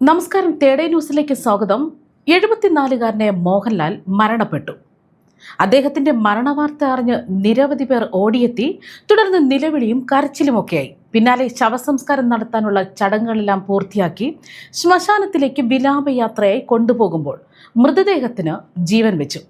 നമസ്കാരം. തേടേ ന്യൂസിലേക്ക് സ്വാഗതം. എഴുപത്തിനാലുകാരനെ മോഹൻലാൽ മരണപ്പെട്ടു. അദ്ദേഹത്തിന്റെ മരണവാർത്ത അറിഞ്ഞ് നിരവധി പേർ ഓടിയെത്തി. തുടർന്ന് നിലവിളിയും കരച്ചിലുമൊക്കെയായി. പിന്നാലെ ശവസംസ്കാരം നടത്താനുള്ള ചടങ്ങുകളെല്ലാം പൂർത്തിയാക്കി ശ്മശാനത്തിലേക്ക് വിലാപയാത്രയായി കൊണ്ടുപോകുമ്പോൾ മൃതദേഹത്തിന് ജീവൻ വെച്ചു.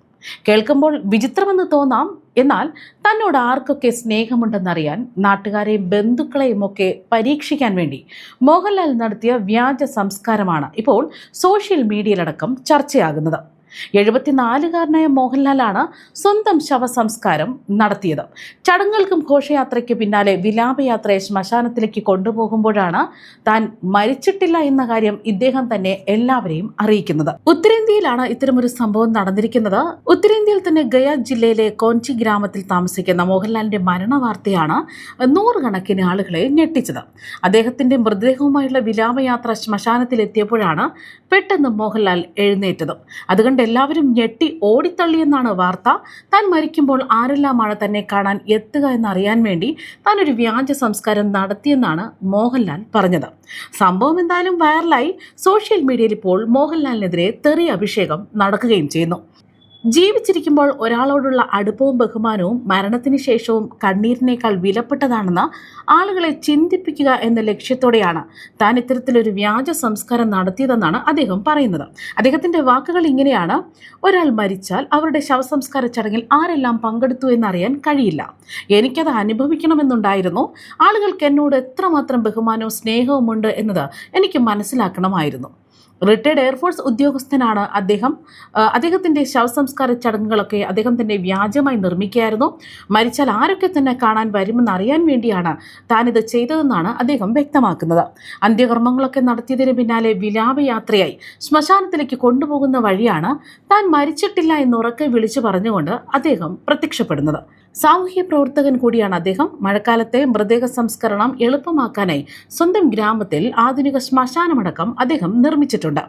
കേൾക്കുമ്പോൾ വിചിത്രമെന്ന് തോന്നാം. എന്നാൽ തന്നോട് ആർക്കൊക്കെ സ്നേഹമുണ്ടെന്നറിയാൻ നാട്ടുകാരെയും ബന്ധുക്കളെയും ഒക്കെ പരീക്ഷിക്കാൻ വേണ്ടി മോഹൻലാൽ നടത്തിയ വ്യാജ സംസ്കാരമാണ് ഇപ്പോൾ സോഷ്യൽ മീഡിയയിലടക്കം ചർച്ചയാകുന്നത്. എഴുപത്തിനാലുകാരനായ മോഹൻലാലാണ് സ്വന്തം ശവസംസ്കാരം നടത്തിയത്. ചടങ്ങുകൾക്കും ഘോഷയാത്രയ്ക്ക് പിന്നാലെ വിലാപയാത്രയെ ശ്മശാനത്തിലേക്ക് കൊണ്ടുപോകുമ്പോഴാണ് താൻ മരിച്ചിട്ടില്ല എന്ന കാര്യം ഇദ്ദേഹം തന്നെ എല്ലാവരെയും അറിയിക്കുന്നത്. ഉത്തരേന്ത്യയിലാണ് ഇത്തരമൊരു സംഭവം നടന്നിരിക്കുന്നത്. ഉത്തരേന്ത്യയിൽ തന്നെ ഗയ ജില്ലയിലെ കോഞ്ചി ഗ്രാമത്തിൽ താമസിക്കുന്ന മോഹൻലാലിന്റെ മരണവാർത്തയാണ് നൂറുകണക്കിന് ആളുകളെ ഞെട്ടിച്ചത്. അദ്ദേഹത്തിന്റെ മൃതദേഹവുമായുള്ള വിലാപയാത്ര ശ്മശാനത്തിലെത്തിയപ്പോഴാണ് പെട്ടെന്ന് മോഹൻലാൽ എഴുന്നേറ്റത്. അതുകൊണ്ട് എല്ലാവരും ഞെട്ടി ഓടിത്തള്ളിയെന്നാണ് വാർത്ത. താൻ മരിക്കുമ്പോൾ ആരെല്ലാമാണ് തന്നെ കാണാൻ എത്തുക എന്നറിയാൻ വേണ്ടി താൻ ഒരു വ്യാജ സംസ്കാരം നടത്തിയെന്നാണ് മോഹൻലാൽ പറഞ്ഞത്. സംഭവം എന്തായാലും വൈറലായി സോഷ്യൽ മീഡിയയിൽ ഇപ്പോൾ മോഹൻലാലിനെതിരെ തെറി അഭിഷേകം നടക്കുകയും ചെയ്യുന്നു. ജീവിച്ചിരിക്കുമ്പോൾ ഒരാളോടുള്ള അടുപ്പവും ബഹുമാനവും മരണത്തിന് ശേഷവും കണ്ണീരിനേക്കാൾ വിലപ്പെട്ടതാണെന്ന് ആളുകളെ ചിന്തിപ്പിക്കുക എന്ന ലക്ഷ്യത്തോടെയാണ് താൻ ഇത്തരത്തിലൊരു വ്യാജ സംസ്കാരം നടത്തിയതെന്നാണ് അദ്ദേഹം പറയുന്നത്. അദ്ദേഹത്തിന്റെ വാക്കുകൾ ഇങ്ങനെയാണ്. ഒരാൾ മരിച്ചാൽ അവരുടെ ശവസംസ്കാര ചടങ്ങിൽ ആരെല്ലാം പങ്കെടുത്തു എന്നറിയാൻ കഴിയില്ല. എനിക്കത് അനുഭവിക്കണമെന്നുണ്ടായിരുന്നു. ആളുകൾക്ക് എന്നോട് എത്രമാത്രം ബഹുമാനവും സ്നേഹവുമുണ്ട് എന്നത് എനിക്ക് മനസ്സിലാക്കണമായിരുന്നു. റിട്ടയർഡ് എയർഫോഴ്സ് ഉദ്യോഗസ്ഥനാണ് അദ്ദേഹം. അദ്ദേഹത്തിന്റെ ശവസംസ്കാര ചടങ്ങുകളൊക്കെ അദ്ദേഹം തന്നെ വ്യാജമായി നിർമ്മിക്കുകയായിരുന്നു. മരിച്ചാൽ ആരൊക്കെ തന്നെ കാണാൻ വരുമെന്ന് അറിയാൻ വേണ്ടിയാണ് താനിത് ചെയ്തതെന്നാണ് അദ്ദേഹം വ്യക്തമാക്കുന്നത്. അന്ത്യകർമ്മങ്ങളൊക്കെ നടത്തിയതിന് പിന്നാലെ വിലാപയാത്രയായി ശ്മശാനത്തിലേക്ക് കൊണ്ടുപോകുന്ന വഴിയാണ് താൻ മരിച്ചിട്ടില്ല എന്ന് ഉറക്കെ വിളിച്ചു പറഞ്ഞുകൊണ്ട് അദ്ദേഹം പ്രത്യക്ഷപ്പെടുന്നത്. സാമൂഹ്യ പ്രവർത്തകൻ കൂടിയാണ് അദ്ദേഹം. മഴക്കാലത്തെ മൃതദേഹ സംസ്കരണം എളുപ്പമാക്കാനായി സ്വന്തം ഗ്രാമത്തിൽ ആധുനിക ശ്മശാനമടക്കം അദ്ദേഹം നിർമ്മിച്ചിട്ടുണ്ട്.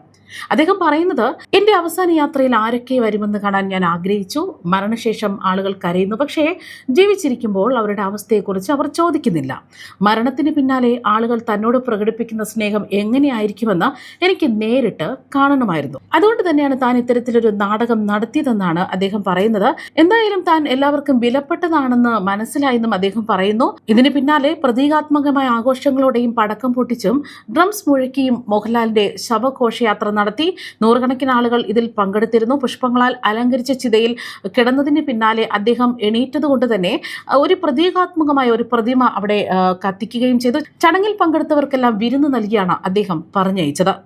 അദ്ദേഹം പറയുന്നത് എന്റെ അവസാന യാത്രയിൽ ആരൊക്കെ വരുമെന്ന് കാണാൻ ഞാൻ ആഗ്രഹിച്ചു. മരണശേഷം ആളുകൾ കരയുന്നു. പക്ഷേ ജീവിച്ചിരിക്കുമ്പോൾ അവരുടെ അവസ്ഥയെക്കുറിച്ച് അവർ ചോദിക്കുന്നില്ല. മരണത്തിന് പിന്നാലെ ആളുകൾ തന്നോട് പ്രകടിപ്പിക്കുന്ന സ്നേഹം എങ്ങനെയായിരിക്കുമെന്ന് എനിക്ക് നേരിട്ട് കാണണമായിരുന്നു. അതുകൊണ്ട് തന്നെയാണ് താൻ ഇത്തരത്തിലൊരു നാടകം നടത്തിയതെന്നാണ് അദ്ദേഹം പറയുന്നത്. എന്തായാലും താൻ എല്ലാവർക്കും വിലപ്പെട്ടതാണെന്ന് മനസ്സിലായെന്നും അദ്ദേഹം പറയുന്നു. ഇതിന് പിന്നാലെ പ്രതീകാത്മകമായ ആഘോഷങ്ങളോടെയും പടക്കം പൊട്ടിച്ചും ഡ്രംസ് മുഴക്കിയും മോഹൻലാലിന്റെ ശവഘോഷയാത്ര നടത്തി. നൂറുകണക്കിന് ആളുകൾ ഇതിൽ പങ്കെടുത്തിരുന്നു. പുഷ്പങ്ങളാൽ അലങ്കരിച്ച ചിതയിൽ കിടന്നതിന് പിന്നാലെ അദ്ദേഹം എണീറ്റതുകൊണ്ട് തന്നെ ഒരു പ്രതീകാത്മകമായ ഒരു പ്രതിമ അവിടെ കത്തിക്കുകയും ചെയ്തു. ചടങ്ങിൽ പങ്കെടുത്തവർക്കെല്ലാം വിരുന്ന് നൽകിയാണ് അദ്ദേഹം പറഞ്ഞയച്ചത്.